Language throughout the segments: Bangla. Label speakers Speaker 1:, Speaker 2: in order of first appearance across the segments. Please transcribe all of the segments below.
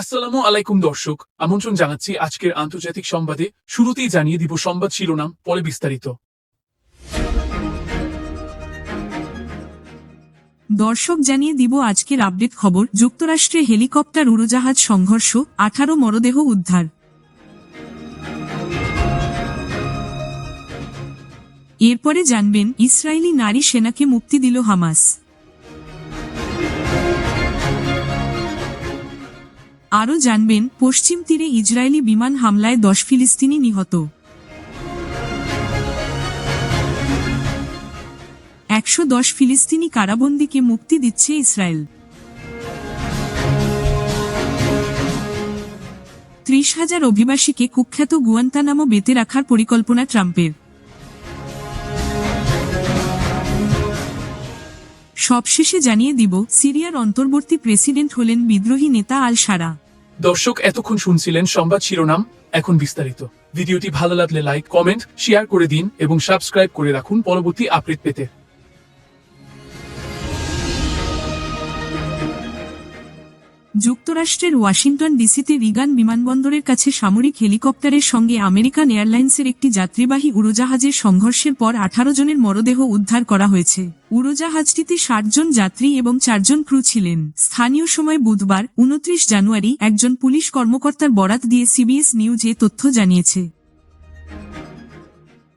Speaker 1: আসসালামু আলাইকুম, দর্শক। আমন্ত্রণ জানাচ্ছি আজকের আন্তর্জাতিক সংবাদে। শুরুতেই জানিয়ে দিব সংবাদ শিরোনাম, পরে বিস্তারিত।
Speaker 2: দর্শক, জানিয়ে দিব আজকের আপডেট খবর। যুক্তরাষ্ট্রে হেলিকপ্টার, উড়োজাহাজ সংঘর্ষ, আঠারো মরদেহ উদ্ধার। এরপরে জানবেন, ইসরায়েলি নারী সেনাকে মুক্তি দিল হামাস। আরও জানবেন, পশ্চিম তীরে ইসরায়েলি বিমান হামলায় দশ ফিলিস্তিনি নিহত। একশো দশ ফিলিস্তিনি কারাবন্দীকে মুক্তি দিচ্ছে ইসরায়েল। ত্রিশ হাজার অভিবাসীকে কুখ্যাত গুয়ান্তানামো বেতে রাখার পরিকল্পনা ট্রাম্পের। সবশেষে জানিয়ে দিব, সিরিয়ার অন্তর্বর্তী প্রেসিডেন্ট হলেন বিদ্রোহী নেতা আল সারা
Speaker 1: দর্শক, এতক্ষণ শুনছিলেন সংবাদ শিরোনাম, এখন বিস্তারিত। ভিডিওটি ভালো লাগলে লাইক, কমেন্ট, শেয়ার করে দিন এবং সাবস্ক্রাইব করে রাখুন পরবর্তী আপডেট পেতে।
Speaker 2: যুক্তরাষ্ট্রের ওয়াশিংটন ডিসিতে রিগান বিমানবন্দরের কাছে সামরিক হেলিকপ্টারের সঙ্গে আমেরিকান এয়ারলাইন্সের একটি যাত্রীবাহী উড়োজাহাজের সংঘর্ষের পর আঠারো জনের মরদেহ উদ্ধার করা হয়েছে। উড়োজাহাজটিতে ষাট জন যাত্রী এবং চারজন ক্রু ছিলেন। স্থানীয় সময় বুধবার, উনত্রিশ জানুয়ারি, একজন পুলিশ কর্মকর্তার বরাত দিয়ে সিবিএস নিউজ এ তথ্য জানিয়েছে।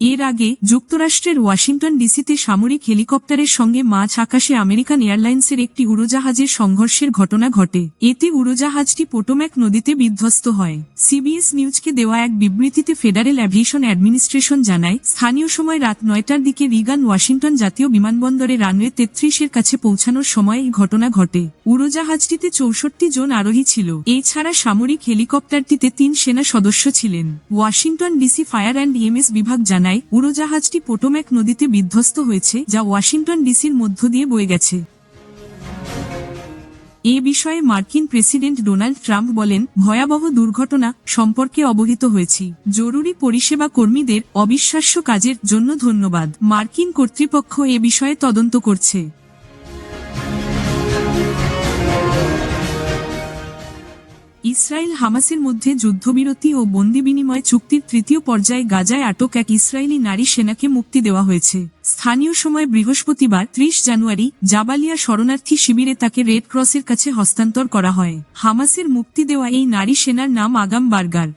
Speaker 2: এর আগে যুক্তরাষ্ট্রের ওয়াশিংটন ডিসিতে সামরিক হেলিকপ্টারের সঙ্গে মাঝ আকাশে আমেরিকান এয়ারলাইন্সের একটি উড়োজাহাজের সংঘর্ষের ঘটনা ঘটে। এতে উড়োজাহাজটি পোটোম্যাক নদীতে বিধ্বস্ত হয়। সিবিএস নিউজকে দেওয়া এক বিবৃতিতে ফেডারেল অ্যাভিয়েশন অ্যাডমিনিস্ট্রেশন জানায়, স্থানীয় সময় রাত নয়টার দিকে রিগান ওয়াশিংটন জাতীয় বিমানবন্দরে রানওয়ে তেত্রিশের কাছে পৌঁছানোর সময় এই ঘটনা ঘটে। উড়োজাহাজটিতে চৌষট্টি জন আরোহী ছিল। এছাড়া সামরিক হেলিকপ্টারটিতে তিন সেনা সদস্য ছিলেন। Washington DC fire and EMS বিভাগ জানায় উড়োজাহাজটি পোটোম্যাক নদীতে বিধ্বস্ত হয়েছে, যা ওয়াশিংটন ডিসির মধ্য দিয়ে বয়ে গেছে। এ বিষয়ে মার্কিন প্রেসিডেন্ট ডোনাল্ড ট্রাম্প বলেন, ভয়াবহ দুর্ঘটনা সম্পর্কে অবহিত হয়েছি। জরুরি পরিষেবা কর্মীদের অবিশ্বাস্য কাজের জন্য ধন্যবাদ। মার্কিন কর্তৃপক্ষ এ বিষয়ে তদন্ত করছে। ইসরায়েল হামাসের মধ্যে যুদ্ধবিরতি ও বন্দি বিনিময় চুক্তির তৃতীয় পর্যায়ে গাজায় আটক এক ইসরায়েলি নারী সেনাকে মুক্তি দেওয়া হয়েছে। স্থানীয় সময় বৃহস্পতিবার ত্রিশ জানুয়ারি জাবালিয়া শরণার্থী শিবিরে তাকে রেড ক্রসের কাছে হস্তান্তর করা হয়। হামাসের মুক্তি দেওয়া এই নারী সেনার নাম আগাম বার্গার।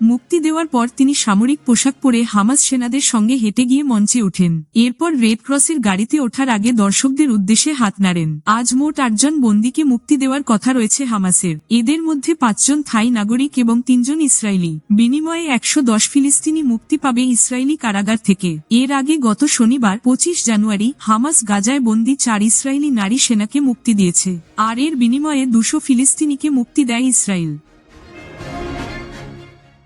Speaker 2: মুক্তি দেওয়ার পর তিনি সামরিক পোশাক পরে হামাস সেনাদের সঙ্গে হেঁটে গিয়ে মঞ্চে ওঠেন। এরপর রেড ক্রসের গাড়িতে ওঠার আগে দর্শকদের উদ্দেশ্যে হাত নাড়েন। আজ মোট আটজন বন্দীকে মুক্তি দেওয়ার কথা রয়েছে হামাসের। এদের মধ্যে পাঁচজন থাই নাগরিক এবং তিনজন ইসরায়েলি। বিনিময়ে একশো দশ ফিলিস্তিনি মুক্তি পাবে ইসরায়েলি কারাগার থেকে। এর আগে গত শনিবার পঁচিশ জানুয়ারি হামাস গাজায় বন্দী চার ইসরায়েলি নারী সেনাকে মুক্তি দিয়েছে। আর এর বিনিময়ে দুশো ফিলিস্তিনিকে মুক্তি দেয় ইসরায়েল।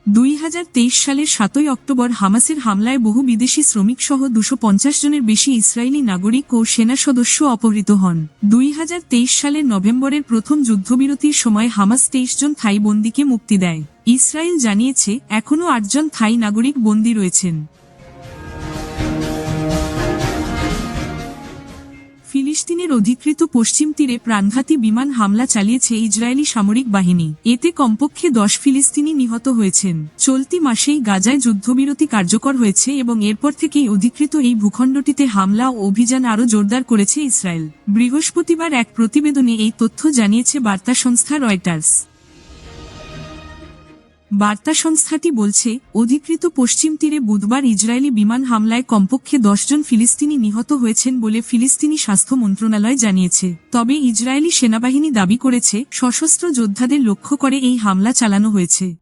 Speaker 2: দুই হাজার তেইশ সালের সাতই অক্টোবর হামাসের হামলায় বহু বিদেশি শ্রমিক সহ দুশো পঞ্চাশ জনের বেশি ইসরায়েলি নাগরিক ও সেনা সদস্য অপহৃত হন। দুই হাজার তেইশ সালের নভেম্বরের প্রথম যুদ্ধবিরতির সময় হামাস তেইশ জন থাই বন্দীকে মুক্তি দেয়। ইসরায়েল জানিয়েছে, এখনও আটজন থাই নাগরিক বন্দী রয়েছেন। ফিলিস্তিনের অধিকৃত পশ্চিম তীরে প্রাণঘাতী বিমান হামলা চালিয়েছে ইসরায়েলি সামরিক বাহিনী। এতে কমপক্ষে দশ ফিলিস্তিনি নিহত হয়েছেন। চলতি মাসেই গাজায় যুদ্ধবিরতি কার্যকর হয়েছে এবং এরপর থেকেই অধিকৃত এই ভূখণ্ডটিতে হামলা ও অভিযান আরও জোরদার করেছে ইসরায়েল। বৃহস্পতিবার এক প্রতিবেদনে এই তথ্য জানিয়েছে বার্তা সংস্থা রয়টার্স। বার্তা সংস্থাটি বলছে, অধিকৃত পশ্চিম তীরে বুধবার ইসরায়েলি বিমান হামলায় কমপক্ষে দশজন ফিলিস্তিনি নিহত হয়েছেন বলে ফিলিস্তিনি স্বাস্থ্য মন্ত্রণালয় জানিয়েছে। তবে ইসরায়েলি সেনাবাহিনী দাবি করেছে, সশস্ত্র যোদ্ধাদের লক্ষ্য করে এই হামলা চালানো হয়েছে।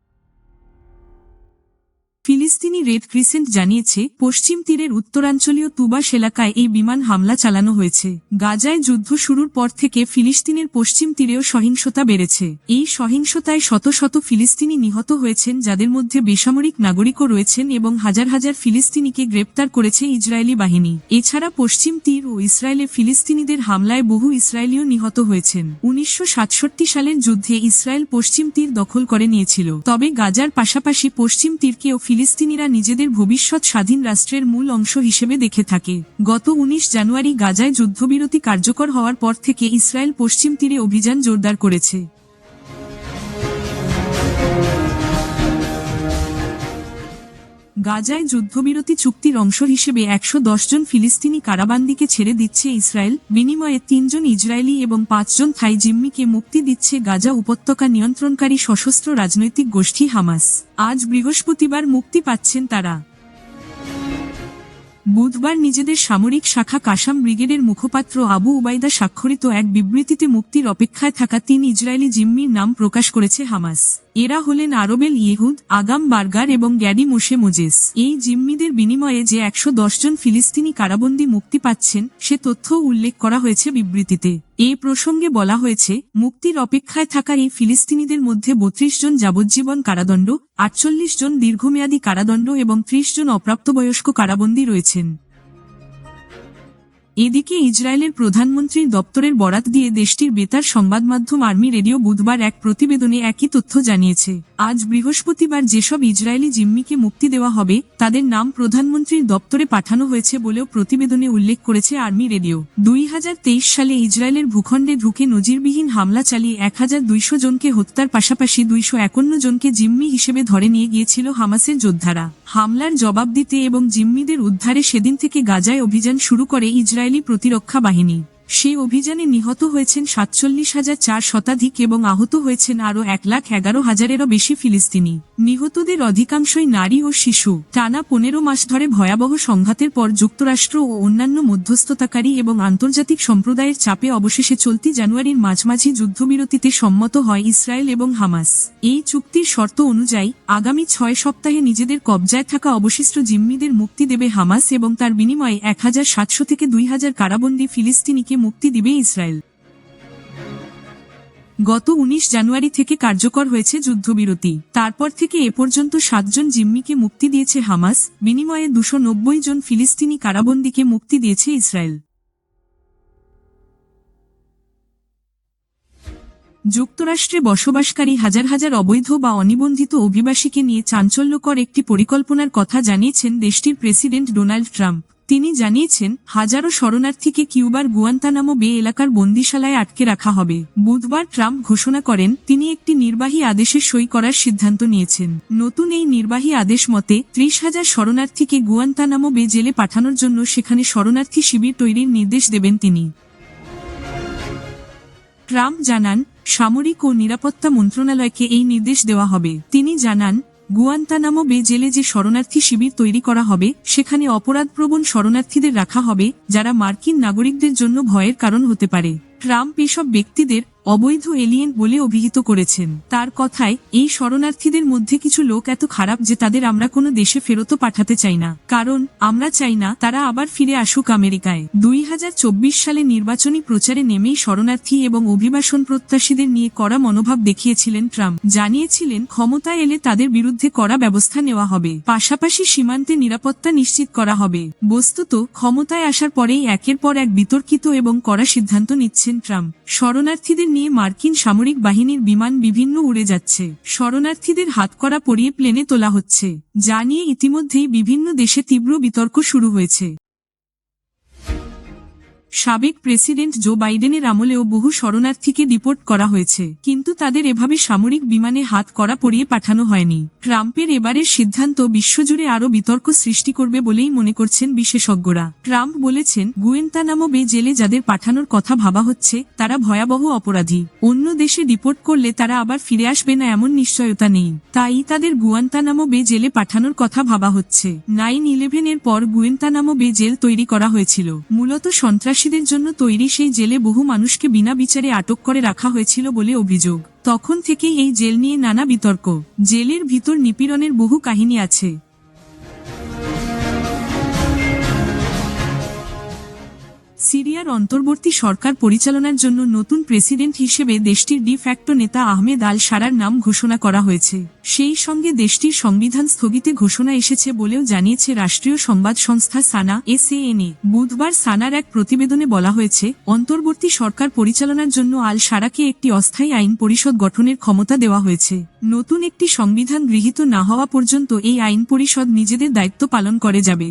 Speaker 2: ফিলিস্তিনি রেড ক্রিসেন্ট জানিয়েছে, পশ্চিম তীরের উত্তরাঞ্চলীয় তুবাস এলাকায় এই বিমান হামলা চালানো হয়েছে। গাজায় যুদ্ধ শুরুর পর থেকে ফিলিস্তিনের পশ্চিম তীরেও সহিংসতা বেড়েছে। এই সহিংসতায় শত শত ফিলিস্তিনি নিহত হয়েছেন, যাদের মধ্যে বেসামরিক নাগরিকও রয়েছেন এবং হাজার হাজার ফিলিস্তিনিকে গ্রেপ্তার করেছে ইসরায়েলি বাহিনী। এছাড়া পশ্চিম তীর ও ইসরায়েলে ফিলিস্তিনিদের হামলায় বহু ইসরায়েলীয় নিহত হয়েছেন। উনিশশো সাতষট্টি সালের যুদ্ধে ইসরায়েল পশ্চিম তীর দখল করে নিয়েছিল। তবে গাজার পাশাপাশি পশ্চিম তীরকেও ফিলিস্তিনি ফিলিস্তিনিরা নিজেদের ভবিষ্যৎ স্বাধীন রাষ্ট্রের মূল অংশ হিসেবে দেখে থাকে। গত উনিশ জানুয়ারি গাজায় যুদ্ধবিরতি কার্যকর হওয়ার পর থেকে ইসরায়েল পশ্চিম তীরে অভিযান জোরদার করেছে। গাজায় যুদ্ধবিরতি চুক্তির অংশ হিসেবে একশো জন ফিলিস্তিনি কারাবান্দিকে ছেড়ে দিচ্ছে ইসরায়েল। বিনিময়ে তিনজন ইসরায়েলি এবং পাঁচজন থাই জিম্মিকে মুক্তি দিচ্ছে গাজা উপত্যকা নিয়ন্ত্রণকারী সশস্ত্র রাজনৈতিক গোষ্ঠী হামাস। আজ বৃহস্পতিবার মুক্তি পাচ্ছেন তারা। বুধবার নিজেদের সামরিক শাখা কাসাম ব্রিগেডের মুখপাত্র আবু উবাইদা স্বাক্ষরিত এক বিবৃতিতে মুক্তির অপেক্ষায় থাকা তিন ইসরায়েলি জিম্মির নাম প্রকাশ করেছে হামাস। এরা হলেন আরবেল ইহুদ আগাম বার্গার এবং গ্যাডি মোশে মোজেস। এই জিম্মিদের বিনিময়ে যে একশো জন ফিলিস্তিনি কারাবন্দী মুক্তি পাচ্ছেন, সে তথ্য উল্লেখ করা হয়েছে বিবৃতিতে। এ প্রসঙ্গে বলা হয়েছে, মুক্তির অপেক্ষায় থাকা এই ফিলিস্তিনিদের মধ্যে বত্রিশ জন যাবজ্জীবন কারাদণ্ড, আটচল্লিশ জন দীর্ঘমেয়াদী কারাদণ্ড এবং ত্রিশ জন অপ্রাপ্তবয়স্ক কারাবন্দী রয়েছেন। এদিকে ইসরায়েলের প্রধানমন্ত্রীর দপ্তরের বরাত দিয়ে দেশটির বেতার সংবাদ মাধ্যম আর্মি রেডিও বুধবার এক প্রতিবেদনে একই তথ্য জানিয়েছে। আজ বৃহস্পতিবার যেসব ইসরায়েলি জিম্মিকে মুক্তি দেওয়া হবে, তাদের নাম প্রধানমন্ত্রীর দপ্তরে পাঠানো হয়েছে বলেও প্রতিবেদনে উল্লেখ করেছে আর্মি রেডিও। দুই হাজার তেইশ সালে ইসরায়েলের ভূখণ্ডে ঢুকে নজিরবিহীন হামলা চালিয়ে এক হাজার দুইশো জনকে হত্যার পাশাপাশি দুইশো একান্ন জনকে জিম্মি হিসেবে ধরে নিয়ে গিয়েছিল হামাসের যোদ্ধারা। হামলার জবাব দিতে এবং জিম্মিদের উদ্ধারে সেদিন থেকে গাজায় অভিযান শুরু করে ইসরায়েলি প্রতিরক্ষা বাহিনী। সেই অভিযানে নিহত হয়েছেন সাতচল্লিশ হাজার চার শতাধিক এবং আহত হয়েছেন আরও এক লাখ এগারো হাজারেরও বেশি ফিলিস্তিনি। নিহতদের অধিকাংশই নারী ও শিশু। টানা পনেরো মাস ধরে ভয়াবহ সংঘাতের পর যুক্তরাষ্ট্র ও অন্যান্য মধ্যস্থতাকারী এবং আন্তর্জাতিক সম্প্রদায়ের চাপে অবশেষে চলতি জানুয়ারির মাঝামাঝি যুদ্ধবিরতিতে সম্মত হয় ইসরায়েল এবং হামাস। এই চুক্তির শর্ত অনুযায়ী, আগামী ছয় সপ্তাহে নিজেদের কবজায় থাকা অবশিষ্ট জিম্মিদের মুক্তি দেবে হামাস এবং তার বিনিময়ে এক হাজার সাতশো থেকে দুই হাজার কারাবন্দী ফিলিস্তিনিকে মুক্তি দিবে ইসরায়েল। গত উনিশ জানুয়ারি থেকে কার্যকর হয়েছে যুদ্ধবিরতি। তারপর থেকে এ পর্যন্ত সাতজন জিম্মিকে মুক্তি দিয়েছে হামাস, বিনিময়ে দুশো জন ফিলিস্তিনি কারাবন্দীকে মুক্তি দিয়েছে ইসরায়েল। যুক্তরাষ্ট্রে বসবাসকারী হাজার হাজার অবৈধ বা অনিবন্ধিত অভিবাসীকে নিয়ে চাঞ্চল্যকর একটি পরিকল্পনার কথা জানিয়েছেন দেশটির প্রেসিডেন্ট ডোনাল্ড ট্রাম্প। তিনি জানিয়েছেন, হাজারো শরণার্থীকে কিউবার গুয়ান্তানামো বে এলাকার বন্দিশালায় আটকে রাখা হবে। বুধবার ট্রাম্প ঘোষণা করেন, তিনি একটি নির্বাহী আদেশে সই করার সিদ্ধান্ত নিয়েছেন। নতুন এই নির্বাহী আদেশ মতে, ত্রিশ হাজার শরণার্থীকে গুয়ান্তানামো বে জেলে পাঠানোর জন্য সেখানে শরণার্থী শিবির তৈরির নির্দেশ দেবেন তিনি। ট্রাম্প জানান, সামরিক ও নিরাপত্তা মন্ত্রণালয়কে এই নির্দেশ দেওয়া হবে। তিনি জানান গুয়ান্তানামো বে জেলে যে শরণার্থী শিবির তৈরি করা হবে, সেখানে অপরাধপ্রবণ শরণার্থীদের রাখা হবে, যারা মার্কিন নাগরিকদের জন্য ভয়ের কারণ হতে পারে। ট্রাম্প এসব ব্যক্তিদের অবৈধ এলিয়েন বলে অভিহিত করেছেন। তার কথায়, এই শরণার্থীদের মধ্যে কিছু লোক এত খারাপ যে তাদের আমরা কোনো দেশে ফেরতও পাঠাতে চাই না। কারণ, আমরা চাই না তারা আবার ফিরে আসুক আমেরিকায়। দুই হাজার চব্বিশ সালে নির্বাচনী প্রচারে নেমেই শরণার্থী এবং অভিবাসন প্রত্যাশীদের নিয়ে কড়া মনোভাব দেখিয়েছিলেন ট্রাম্প। জানিয়েছিলেন, ক্ষমতায় এলে তাদের বিরুদ্ধে কড়া ব্যবস্থা নেওয়া হবে। পাশাপাশি সীমান্তে নিরাপত্তা নিশ্চিত করা হবে। বস্তুত, ক্ষমতায় আসার পরেই একের পর এক বিতর্কিত এবং কড়া সিদ্ধান্ত নিচ্ছেন ট্রাম্প। শরণার্থীদের নিয়ে মার্কিন সামরিক বাহিনীর বিমান বিভিন্ন উড়ে যাচ্ছে। শরণার্থীদের হাতকড়া পরিয়ে প্লেনে তোলা হচ্ছে, যা নিয়ে ইতিমধ্যেই বিভিন্ন দেশে তীব্র বিতর্ক শুরু হয়েছে। সাবেক প্রেসিডেন্ট জো বাইডেনের আমলেও বহু শরণার্থীকে ডিপোর্ট করা হয়েছে। কিন্তু তাদের এভাবে সামরিক বিমানে হাত করা পরিয়ে পাঠানো হয়নি। ট্রাম্পের এবারের সিদ্ধান্ত বিশ্বজুড়ে আরও বিতর্ক সৃষ্টি করবে বলেই মনে করছেন বিশেষজ্ঞরা। ট্রাম্প বলেছেন গুয়েন্তানামো বে জেলে যাদের পাঠানোর কথা ভাবা হচ্ছে, তারা ভয়াবহ অপরাধী। অন্য দেশে ডিপোর্ট করলে তারা আবার ফিরে আসবে না এমন নিশ্চয়তা নেই। তাই তাদের গুয়ান্তানামো বে জেলে পাঠানোর কথা ভাবা হচ্ছে। নাইন ইলেভেনের পর গুয়েন্তানামো বে জেল তৈরি করা হয়েছিল। মূলত সন্ত্রাসীদের জন্য তৈরি সেই জেলে বহু মানুষকে বিনা বিচারে আটক করে রাখা হয়েছিল বলে অভিযোগ। তখন থেকেই এই জেল নিয়ে নানা বিতর্ক। জেলের ভিতর নিপীড়নের বহু কাহিনী আছে। সিরিয়ার অন্তর্বর্তী সরকার পরিচালনার জন্য নতুন প্রেসিডেন্ট হিসেবে দেশটির ডি ফ্যাক্টো নেতা আহমেদ আল সারার নাম ঘোষণা করা হয়েছে। সেই সঙ্গে দেশটির সংবিধান স্থগিতে ঘোষণা এসেছে বলেও জানিয়েছে রাষ্ট্রীয় সংবাদ সংস্থা সানা, এসএএনএ। বুধবার সানার এক প্রতিবেদনে বলা হয়েছে, অন্তর্বর্তী সরকার পরিচালনার জন্য আল সারাকে একটি অস্থায়ী আইন পরিষদ গঠনের ক্ষমতা দেওয়া হয়েছে। নতুন একটি সংবিধান গৃহীত না হওয়া পর্যন্ত এই আইন পরিষদ নিজেদের দায়িত্ব পালন করে যাবে।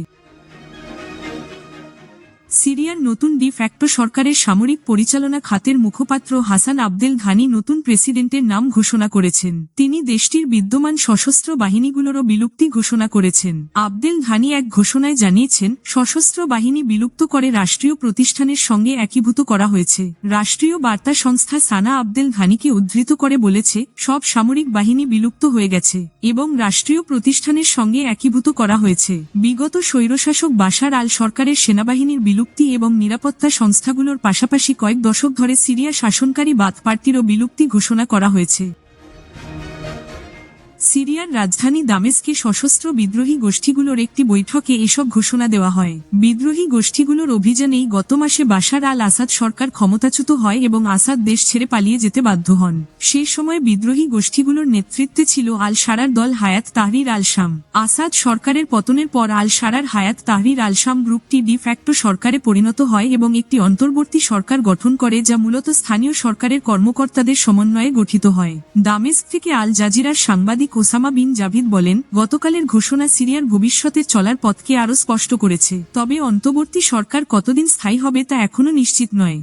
Speaker 2: সিরিয়ার নতুন ডি ফ্যাক্টো সরকারের সামরিক পরিচালনা খাতের মুখপাত্র হাসান আবদেল ঘানি নতুন প্রেসিডেন্টের নাম ঘোষণা করেছেন। তিনি দেশটির বিদ্যমান সশস্ত্র বাহিনীগুলোরও বিলুপ্তি ঘোষণা করেছেন। আবদেল ঘানি এক ঘোষণায় জানিয়েছেন, সশস্ত্র বাহিনী বিলুপ্ত করে রাষ্ট্রীয় প্রতিষ্ঠানের সঙ্গে একীভূত করা হয়েছে। রাষ্ট্রীয় বার্তা সংস্থা সানা আবদেল ঘানিকে উদ্ধৃত করে বলেছে, সব সামরিক বাহিনী বিলুপ্ত হয়ে গেছে এবং রাষ্ট্রীয় প্রতিষ্ঠানের সঙ্গে একীভূত করা হয়েছে। বিগত স্বৈরশাসক বাশার আল সরকারের সেনাবাহিনীর বিলুপ্তি এবং নিরাপত্তা সংস্থাগুলোর পাশাপাশি কয়েক দশক ধরে সিরিয়া শাসনকারী বাদ পার্টিরও বিলুপ্তি ঘোষণা করা হয়েছে। সিরিয়ার রাজধানী দামেস্কে সশস্ত্র বিদ্রোহী গোষ্ঠীগুলোর একটি বৈঠকে এসব ঘোষণা দেওয়া হয়। বিদ্রোহী গোষ্ঠীগুলোর অভিযানেই গত মাসে বাশার আল আসাদ সরকার ক্ষমতাচ্যুত হয় এবং আসাদ দেশ ছেড়ে পালিয়ে যেতে বাধ্য হন। সেই সময় বিদ্রোহী গোষ্ঠীগুলোর নেতৃত্বে ছিল আল সারার দল হায়াত তাহরির আল শাম আসাদ সরকারের পতনের পর আল সারার হায়াত তাহরির আল শাম গ্রুপটি ডি ফ্যাক্টো সরকারে পরিণত হয় এবং একটি অন্তর্বর্তী সরকার গঠন করে যা মূলত স্থানীয় সরকারের কর্মকর্তাদের সমন্বয়ে গঠিত হয়। দামেস্ক থেকে আল জাজিরার সাংবাদিক ওসামা বিন জাভিদ বলেন, গতকালের ঘোষণা সিরিয়ার ভবিষ্যতের চলার পথকে আরও স্পষ্ট করেছে। তবে অন্তর্বর্তী সরকার কতদিন স্থায়ী হবে তা এখনও নিশ্চিত নয়।